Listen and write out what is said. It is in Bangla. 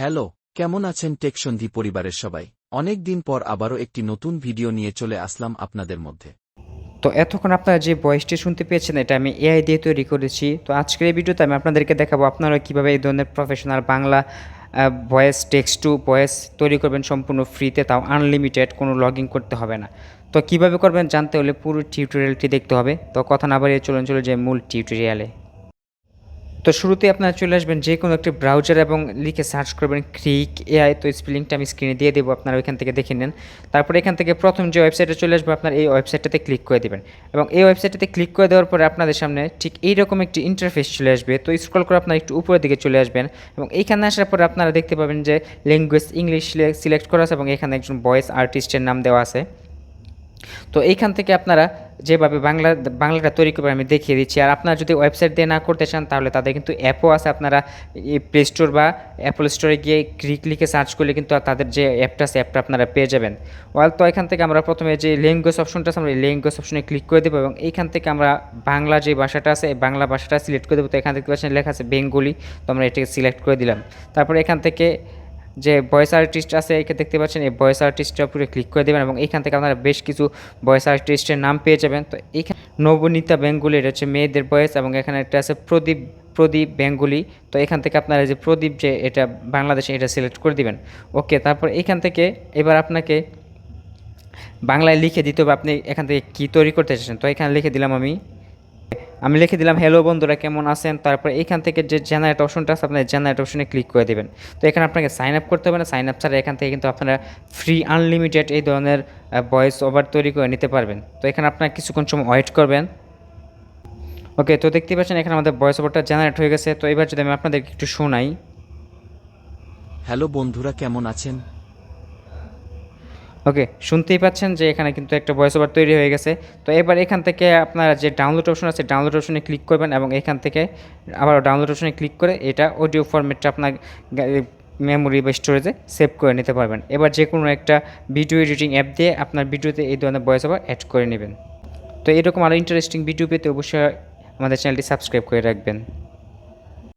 হ্যালো, কেমন আছেন টেকসন্ধি পরিবারের সবাই? অনেক দিন পর আবারও একটি নতুন ভিডিও নিয়ে চলে আসলাম আপনাদের মধ্যে। তো এতক্ষণ আপনারা যে ভয়েসটি শুনতে পেয়েছেন, এটা আমি এআই দিয়ে তৈরি করেছি। তো আজকের এই ভিডিওতে আমি আপনাদেরকে দেখাবো আপনারা কীভাবে এই ধরনের professional Bangla voice text to voice তৈরি করবেন সম্পূর্ণ ফ্রিতে তাও আনলিমিটেড কোনো লগ করতে হবে না। তো কীভাবে করবেন জানতে হলে পুরো টিউটোরিয়ালটি দেখতে হবে। তো কথা না বাড়িয়ে চলুন, চলে যে মূল টিউটোরিয়ালে তো শুরুতে আপনারা চলে আসবেন যে কোনো একটি ব্রাউজার এবং লিখে সার্চ করবেন ক্রিক এআই তো স্পেলিংটা আমি স্ক্রিনে দিয়ে দেবো, আপনারা ওইখান থেকে দেখে নেন। তারপরে এখান থেকে প্রথম যে ওয়েবসাইটে চলে আসবে, আপনার এই ওয়েবসাইটটাতে ক্লিক করে দেবেন। এবং এই ওয়েবসাইটটাতে ক্লিক করে দেওয়ার পরে আপনাদের সামনে ঠিক এইরকম একটি ইন্টারফেস চলে আসবে। তো স্ক্রল করে আপনারা একটু উপরের দিকে চলে আসবেন এবং এইখানে আসার পরে আপনারা দেখতে পাবেন যে ল্যাঙ্গুয়েজ ইংলিশ সিলেক্ট করা আছে এবং এখানে একজন ভয়েস আর্টিস্টের নাম দেওয়া আছে। তো এইখান থেকে আপনারা যেভাবে বাংলা, বাংলাটা তৈরি করবেন আমি দেখিয়ে দিচ্ছি। আর আপনারা যদি ওয়েবসাইট দিয়ে না করতে চান, তাহলে তাদের কিন্তু অ্যাপও আছে। আপনারা প্লে স্টোর বা অ্যাপল স্টোরে গিয়ে ক্লিক লিখে সার্চ করলে কিন্তু তাদের যে অ্যাপটা আছে, অ্যাপটা আপনারা পেয়ে যাবেন। ওয়াল তো এখান থেকে আমরা প্রথমে যে ল্যাঙ্গুয়েজ অপশনটা আছে, আমরা ল্যাঙ্গুয়েজ অপশনে ক্লিক করে দেবো এবং এইখান থেকে আমরা বাংলা যে ভাষাটা আছে, এই বাংলা ভাষাটা সিলেক্ট করে দেবো। তো এখান থেকে লেখা আছে বেঙ্গলি তো আমরা এটাকে সিলেক্ট করে দিলাম। তারপরে এখান থেকে যে ভয়েস আর্টিস্ট আছে এখানে দেখতে পাচ্ছেন, এই ভয়েস আর্টিস্টটা উপরে ক্লিক করে দেবেন এবং এখান থেকে আপনারা বেশ কিছু ভয়েস আর্টিস্টের নাম পেয়ে যাবেন। তো এইখানে নবনীতা বেঙ্গুলি, এটা হচ্ছে মেয়েদের ভয়েস এবং এখানে একটা আছে প্রদীপ প্রদীপ বেঙ্গুলি। তো এখান থেকে আপনারা যে প্রদীপ যে এটা বাংলাদেশে এটা সিলেক্ট করে দিবেন। ওকে, তারপর এখান থেকে এবার আপনাকে বাংলায় লিখে দিতে হবে আপনি এখান থেকে কী তৈরি করতে চাচ্ছেন। তো এখানে লিখে দিলাম আমি আমি লিখে দিলাম হ্যালো বন্ধুরা, কেমন আছেন? তারপর এখান থেকে যে জেনারেট অপশনটা আছে আপনার জেনারেট অপশনে ক্লিক করে দেবেন। তো এখানে আপনাকে সাইন আপ করতে হবে না সাইন আপ ছাড়া এখান থেকে কিন্তু আপনারা ফ্রি আনলিমিটেড এই ধরনের ভয়েস ওভার তৈরি করে নিতে পারবেন। তো এখানে আপনারা কিছুক্ষণ সময় ওয়েট করবেন। ওকে তো দেখতে পাচ্ছেন এখানে আমাদের ভয়েস ওভারটা জেনারেট হয়ে গেছে। তো এবার যদি আমি আপনাদেরকে একটু শোনাই। হ্যালো বন্ধুরা, কেমন আছেন? ওকে শুনতেই পাচ্ছেন যে এখানে কিন্তু একটা ভয়েস ওভার তৈরি হয়ে গেছে। তো এবার এখান থেকে আপনারা যে ডাউনলোড অপশন আছে ডাউনলোড অপশনে ক্লিক করবেন এবং এখান থেকে আবার ডাউনলোড অপশনে ক্লিক করে এটা অডিও ফরম্যাটটা আপনার মেমোরি বা স্টোরেজে সেভ করে নিতে পারবেন। এবার যে কোনো একটা ভিডিও এডিটিং অ্যাপ দিয়ে আপনার ভিডিওতে এই ধরনের ভয়েস ওভার অ্যাড করে নেবেন। তো এরকম আরও ইন্টারেস্টিং ভিডিও পেতে অবশ্যই আমাদের চ্যানেলটি সাবস্ক্রাইব করে রাখবেন।